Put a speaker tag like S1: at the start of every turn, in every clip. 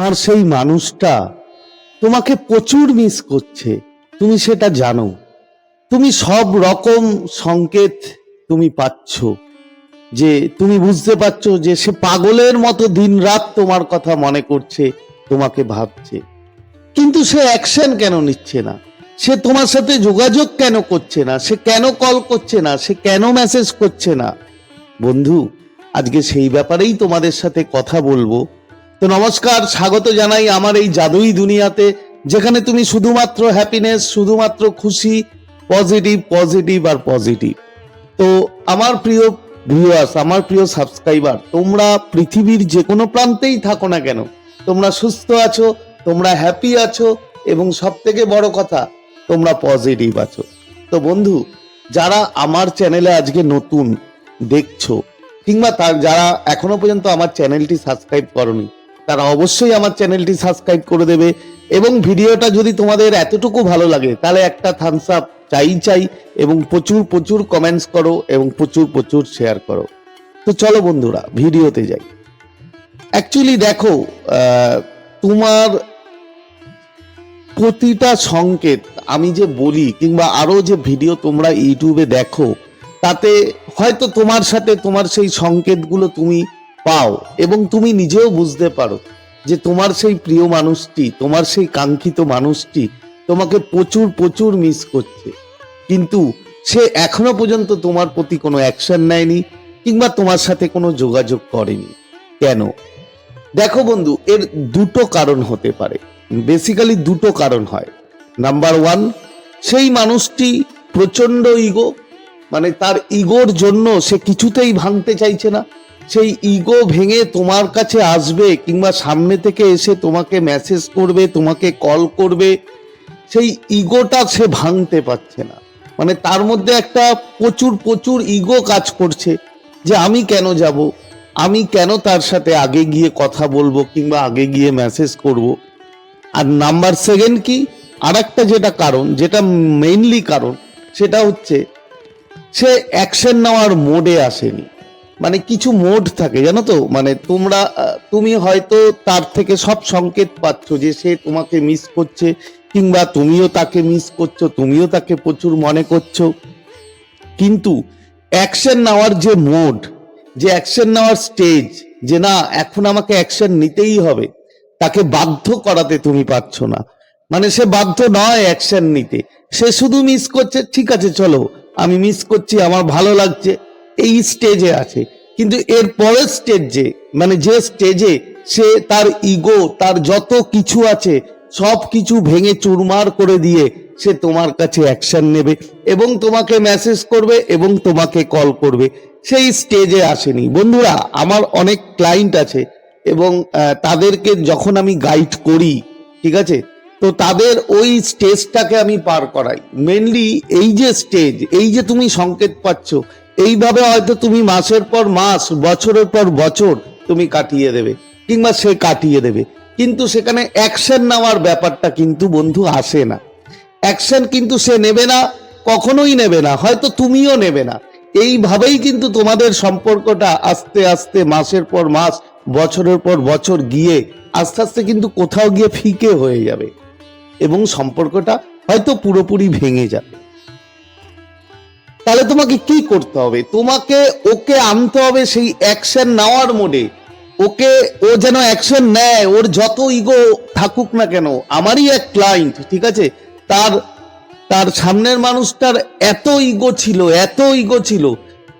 S1: তোমার সেই মানুষটা তোমাকে প্রচুর মিস করছে। তুমি সেটা জানো। তুমি সব রকম সংকেত তুমি পাচ্ছ। যে তুমি বুঝতে পারছ যে সে পাগলের মতো দিনরাত তোমার কথা মনে করছে, তোমাকে ভাবছে। কিন্তু সে অ্যাকশন কেন নিচ্ছে না? সে তোমার সাথে যোগাযোগ কেন করছে না? সে কেন কল করছে না? সে কেন মেসেজ করছে না? বন্ধু, আজকে সেই ব্যাপারেই তোমাদের সাথে কথা বলব। তো নমস্কার, স্বাগত জানাই আমার এই জাদুই দুনিয়াতে, যেখানে তুমি শুধুমাত্র হ্যাপিনেস শুধুমাত্র খুশি পজিটিভ পজিটিভ আর পজিটিভ তো আমার প্রিয় ভিউয়ার্স আমার প্রিয় সাবস্ক্রাইবার তোমরা পৃথিবীর যে কোনো প্রান্তেই থাকো না কেন, তোমরা সুস্থ আছো, তোমরা হ্যাপি আছো, এবং সব থেকে বড় কথা, তোমরা পজিটিভ আছো। তো বন্ধু, যারা আমার চ্যানেলে আজকে নতুন, দেখছ, কিংবা তার, যারা এখনও পর্যন্ত আমার চ্যানেলটি সাবস্ক্রাইব করনি তারা অবশ্যই আমার চ্যানেলটি সাবস্ক্রাইব করে দেবে এবং ভিডিওটা যদি তোমাদের এতটুকু ভালো লাগে, তাহলে একটা থামস আপ চাই চাই এবং প্রচুর প্রচুর কমেন্টস করো এবং প্রচুর প্রচুর শেয়ার করো। তো চলো বন্ধুরা, ভিডিওতে যাই। অ্যাকচুয়ালি দেখো তোমার প্রতিটা সংকেত আমি যে বলি কিংবা আরও যে ভিডিও তোমরা ইউটিউবে দেখো, তাতে হয়তো তোমার সাথে তোমার সেই সংকেতগুলো তুমি পাও এবং তুমি নিজেও বুঝতে পারো যে তোমার সেই প্রিয় মানুষটি, তোমার সেই কাঙ্ক্ষিত মানুষটি তোমাকে প্রচুর প্রচুর মিস করছে। কিন্তু সে এখনও পর্যন্ত তোমার প্রতি কোনো অ্যাকশন নেয়নি কিংবা তোমার সাথে কোনো যোগাযোগ করেনি। কেন? দেখো বন্ধু, এর দুটো কারণ হতে পারে। বেসিক্যালি দুটো কারণ হয়। নাম্বার ওয়ান সেই মানুষটি প্রচণ্ড ইগো মানে তার ইগোর জন্য সে কিছুতেই ভাঙতে চাইছে না। সেই ইগো ভেঙে তোমার কাছে আসবে কিংবা সামনে থেকে এসে তোমাকে মেসেজ করবে, তোমাকে কল করবে, সেই ইগোটা সে ভাঙতে পারছে না। মানে তার মধ্যে একটা প্রচুর প্রচুর ইগো কাজ করছে যে আমি কেন যাব? আমি কেন তার সাথে আগে গিয়ে কথা বলব কিংবা আগে গিয়ে মেসেজ করব? আর নাম্বার সেকেন্ড কি? আর একটা যেটা কারণ, যেটা মেইনলি কারণ, সেটা হচ্ছে সে অ্যাকশন নেওয়ার মোডে আসেনি। মানে কিছু মোড থাকে, জানো তো? মানে তোমরা তুমি হয়তো তার থেকে সব সংকেত পাচ্ছ যে সে তোমাকে মিস করছে, কিংবা তুমিও তাকে মিস করছ, তুমিও তাকে প্রচুর মনে করছ। কিন্তু অ্যাকশন নেওয়ার যে মোড, যে অ্যাকশন নেওয়ার স্টেজ যে না, এখন আমাকে অ্যাকশন নিতেই হবে, তাকে বাধ্য করাতে তুমি পারছ না। মানে সে বাধ্য নয় অ্যাকশন নিতে। সে শুধু মিস করছে, ঠিক আছে, চলো, আমি মিস করছি, আমার ভালো লাগছে। এই স্টেজে আছে। কিন্তু এর পরের স্টেজ যে মানে যে স্টেজে সে তার ইগো তার যত কিছু আছে, সব কিছু ভেঙে চুরমার করে দিয়ে সে তোমার কাছে অ্যাকশন নেবে এবং তোমাকে মেসেজ করবে এবং তোমাকে কল করবে। সেই স্টেজে আসেনি। বন্ধুরা, আমার অনেক ক্লায়েন্ট আছে এবং তাদেরকে যখন আমি গাইড করি, ঠিক আছে? তো তাদের ওই স্টেজটাকে আমি পার করাই। মেনলি এই যে স্টেজ এই যে তুমি সংকেত পাচ্ছ এইভাবে হয়তো তুমি মাসের পর মাস, বছরের পর বছর তুমি কাটিয়ে দেবে, কিংবা সে কাটিয়ে দেবে। কিন্তু সেখানে অ্যাকশন নেওয়ার ব্যাপারটা কিন্তু বন্ধু আসে না। অ্যাকশন কিন্তু সে নেবে না, কখনোই নেবে না, হয়তো তুমিও নেবে না। এইভাবেই কিন্তু তোমাদের সম্পর্কটা আস্তে আস্তে মাসের পর মাস, বছরের পর বছর গিয়ে আস্তে আস্তে কিন্তু কোথাও গিয়ে ফিকে হয়ে যাবে। এবং সম্পর্কটা হয়তো পুরোপুরি ভেঙে যাবে। তাহলে তোমাকে কি করতে হবে? তোমাকে ওকে আনতে হবে সেই অ্যাকশন নেওয়ার মোডে ওকে ও যেন অ্যাকশন নেয়, ওর যত ইগো থাকুক না কেন, আমারই এক ক্লায়েন্ট ঠিক আছে? তার তার সামনের মানুষটার এত ইগো ছিল, এত ইগো ছিল।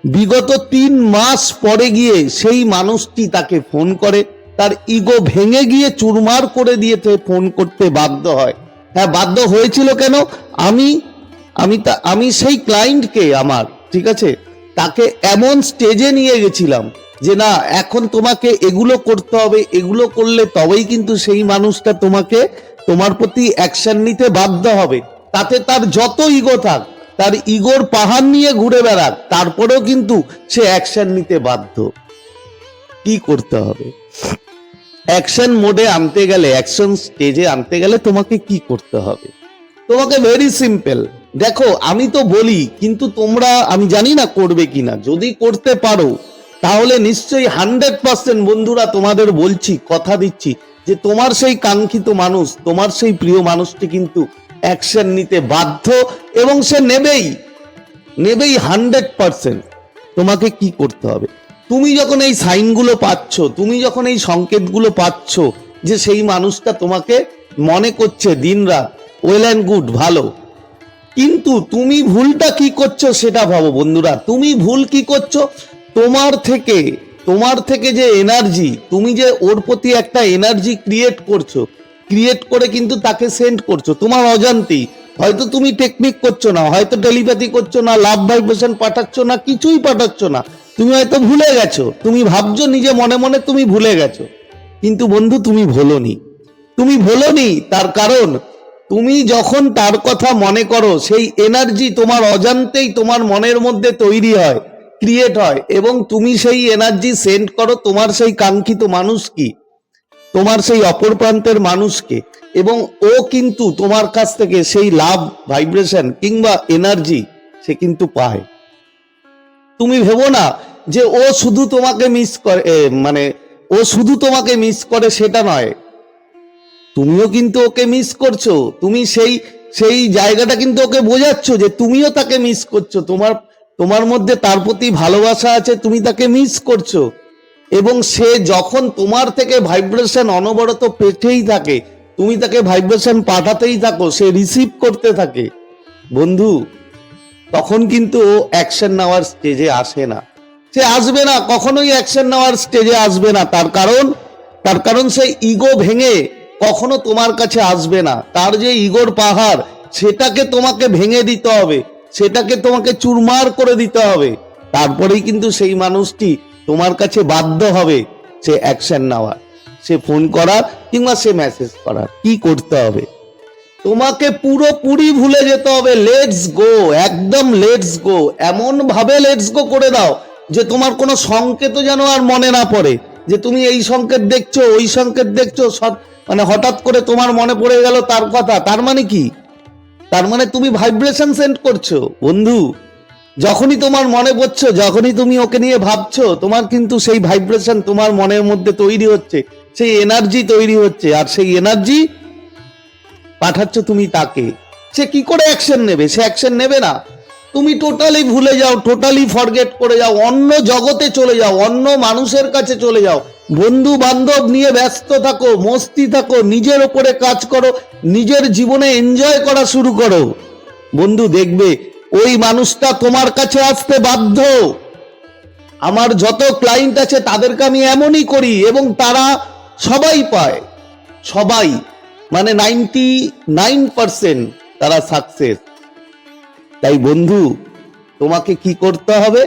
S1: বিগত তিন মাস পরে গিয়ে সেই মানুষটি তাকে ফোন করে। তার ইগো ভেঙে গিয়ে চুরমার করে দিয়েছে ফোন করতে বাধ্য হয়। হ্যাঁ বাধ্য হয়েছিল কেন? আমি আমি তা, আমি সেই ক্লায়েন্টকে আমার, ঠিক আছে? তাকে এমন স্টেজে নিয়ে গেছিলাম যে না, এখন তোমাকে এগুলো করতে হবে, এগুলো করলে তবেই কিন্তু সেই মানুষটা তোমাকে তোমার প্রতি অ্যাকশন নিতে বাধ্য হবে। তাতে তার যত ইগো থাক, তার ইগোর পাহাড় নিয়ে ঘুরে বেড়াক, তারপরেও কিন্তু সে অ্যাকশন নিতে বাধ্য। কি করতে হবে? অ্যাকশন মোডে আনতে গেলে অ্যাকশন স্টেজে আনতে গেলে তোমাকে কি করতে হবে? তোমাকে ভেরি সিম্পল দেখো, আমি তো বলি, কিন্তু তোমরা, আমি জানি না করবে কিনা। যদি করতে পারো, তাহলে নিশ্চয়ই হান্ড্রেড পার্সেন্ট বন্ধুরা তোমাদের বলছি, কথা দিচ্ছি, যে তোমার সেই কাঙ্ক্ষিত মানুষ, তোমার সেই প্রিয় মানুষটি কিন্তু অ্যাকশন নিতে বাধ্য, এবং সে নেবেই নেবেই হান্ড্রেড পার্সেন্ট। তোমাকে কি করতে হবে? তুমি যখন এই সাইনগুলো পাচ্ছ, তুমি যখন এই সংকেতগুলো পাচ্ছ, যে সেই মানুষটা তোমাকে মনে করছে, দিনরাত ওয়েল অ্যান্ড গুড ভালো কিন্তু তুমি ভুলটা কি করছ সেটা ভাবো বন্ধুরা। তুমি ভুল কি করছ? তোমার থেকে তোমার থেকে যে এনার্জি তুমি যে ওর প্রতি একটা এনার্জি ক্রিয়েট করছ ক্রিয়েট করে কিন্তু তাকে সেন্ড করছ, তোমার অজান্তেই। হয়তো তুমি টেকনিক করছ না, হয়তো টেলিপ্যাথি করছ না লাভ ভাইব্রেশন পাঠাচ্ছ না, কিছুই পাঠাচ্ছ না। তুমি হয়তো ভুলে গেছো, তুমি ভাবছ নিজে মনে মনে তুমি ভুলে গেছো। কিন্তু বন্ধু, তুমি ভোলনি। তুমি ভোলনি, তার কারণ তুমি যখন তার কথা মনে করো, সেই এনার্জি তোমার অজান্তেই তোমার মনের মধ্যে তৈরি হয় ক্রিয়েট হয়, এবং তুমি সেই এনার্জি সেন্ড করো, তোমার সেই কাঙ্ক্ষিত মানুষ কি? তোমার সেই অপর প্রান্তের মানুষকে এবং ও কিন্তু তোমার কাছ থেকে সেই লাভ ভাইব্রেশন কিংবা এনার্জি সে কিন্তু পায়। তুমি ভেবো না যে ও শুধু তোমাকে মিস করে মানে ও শুধু তোমাকে মিস করে সেটা নয়। তুমিও কিন্তু ওকে মিস করছ। তুমি সেই সেই জায়গাটা কিন্তু ওকে বোঝাচ্ছ যে তুমিও তাকে মিস করছ। তোমার তোমার মধ্যে তার প্রতি ভালোবাসা আছে, তুমি তাকে মিস করছ। এবং সে যখন তোমার থেকে ভাইব্রেশন অনবরত পেটেই থাকে, তুমি তাকে ভাইব্রেশন পাঠাতেই থাকো, সে রিসিভ করতে থাকে। বন্ধু, তখন কিন্তু ও অ্যাকশন নেওয়ার স্টেজে আসে না। সে আসবে না, কখনোই অ্যাকশন নেওয়ার স্টেজে আসবে না। তার কারণ তার কারণ সে ইগো ভেঙে কখনো তোমার কাছে আসবে না। তার যে ইগোর পাহাড়, সেটাকে তোমাকে ভেঙে দিতে হবে। সেটাকে তোমাকে চুরমার করে দিতে হবে। তারপরেই কিন্তু সেই মানুষটি তোমার কাছে বাধ্য হবে সে অ্যাকশন নেওয়ার। সে ফোন করার কিংবা সে মেসেজ করার। কি করতে হবে? তোমাকে পুরোপুরি ভুলে যেতে হবে লেটস গো একদম লেটস গো এমন ভাবে লেটস গো করে দাও যে তোমার কোনো সংকেত যেন আর মনে না পড়ে। যে তুমি এই সংকেত দেখছ, ওই সংকেত দেখছ, সব মানে হঠাৎ করে তোমার মনে পড়ে গেল তার কথা। তার মানে কি? তার মানে তুমি ভাইব্রেশন সেন্ড করছ, বন্ধু। যখনই তোমার মনে পড়ছো, যখনই তুমি ওকে নিয়ে ভাবছ, তোমার কিন্তু সেই ভাইব্রেশন তোমার মনের মধ্যে তৈরি হচ্ছে, সেই এনার্জি তৈরি হচ্ছে, আর সেই এনার্জি পাঠাচ্ছ তুমি তাকে। সে কি করে অ্যাকশন নেবে? সে অ্যাকশন নেবে না। তুমি টোটালি ভুলে যাও টোটালি ফরগেট করে যাও, অন্য জগতে চলে যাও, অন্য মানুষের কাছে চলে যাও। বন্ধু বান্ধব নিয়ে ব্যস্ত থাকো, মস্তি থাকো, নিজের ওপরে কাজ করো, নিজের জীবনে এনজয় করা শুরু করো। বন্ধু, দেখবে, ওই মানুষটা তোমার কাছে আসতে বাধ্য। আমার যত ক্লায়েন্ট আছে, তাদেরকে আমি এমনই করি এবং তারা সবাই পায়। সবাই মানে নাইনটি নাইন পার্সেন্ট তারা সাকসেস তাই বন্ধু, তোমাকে কি করতে হবে?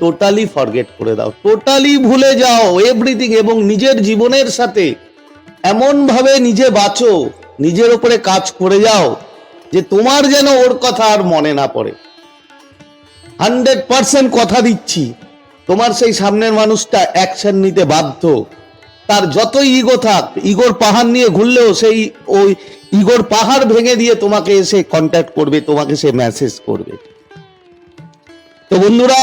S1: টোটালি ফরগেট করে দাও টোটালি ভুলে যাও এভরিথিং এবং নিজের জীবনের সাথে এমন ভাবে নিজে বাঁচো, নিজের উপরে কাজ করে যাও যে তোমার যেন ওর কথা আর মনে না পড়ে। হান্ড্রেড পার্সেন্ট কথা দিচ্ছি, তোমার সেই সামনের মানুষটা অ্যাকশন নিতে বাধ্য। তার যতই ইগো থাক, ইগোর পাহাড় নিয়ে ঘুরলেও সেই ওই ইগোর পাহাড় ভেঙে দিয়ে তোমাকে এসে কন্ট্যাক্ট করবে, তোমাকে সে মেসেজ করবে। তো বন্ধুরা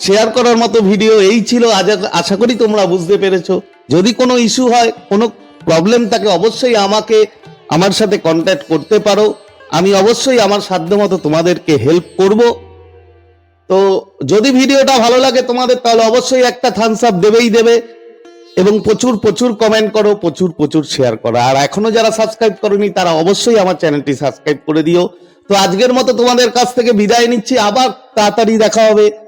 S1: শেয়ার করার মতো ভিডিও এই ছিল। আজ আশা করি তোমরা বুঝতে পেরেছ। যদি কোনো ইস্যু হয়, কোনো প্রবলেম থাকে, অবশ্যই আমাকে, আমার সাথে কন্ট্যাক্ট করতে পারো। আমি অবশ্যই আমার সাধ্যমতো তোমাদেরকে হেল্প করব। তো যদি ভিডিওটা ভালো লাগে তোমাদের, তাহলে অবশ্যই একটা থামস আপ দেবেই দেবে। এবং প্রচুর প্রচুর কমেন্ট করো, প্রচুর প্রচুর শেয়ার করো। আর এখনও যারা সাবস্ক্রাইব করনি, তারা অবশ্যই আমার চ্যানেলটি সাবস্ক্রাইব করে দিও। তো আজকের মতো তোমাদের কাছ থেকে বিদায় নিচ্ছি। আবার তাড়াতাড়ি দেখা হবে।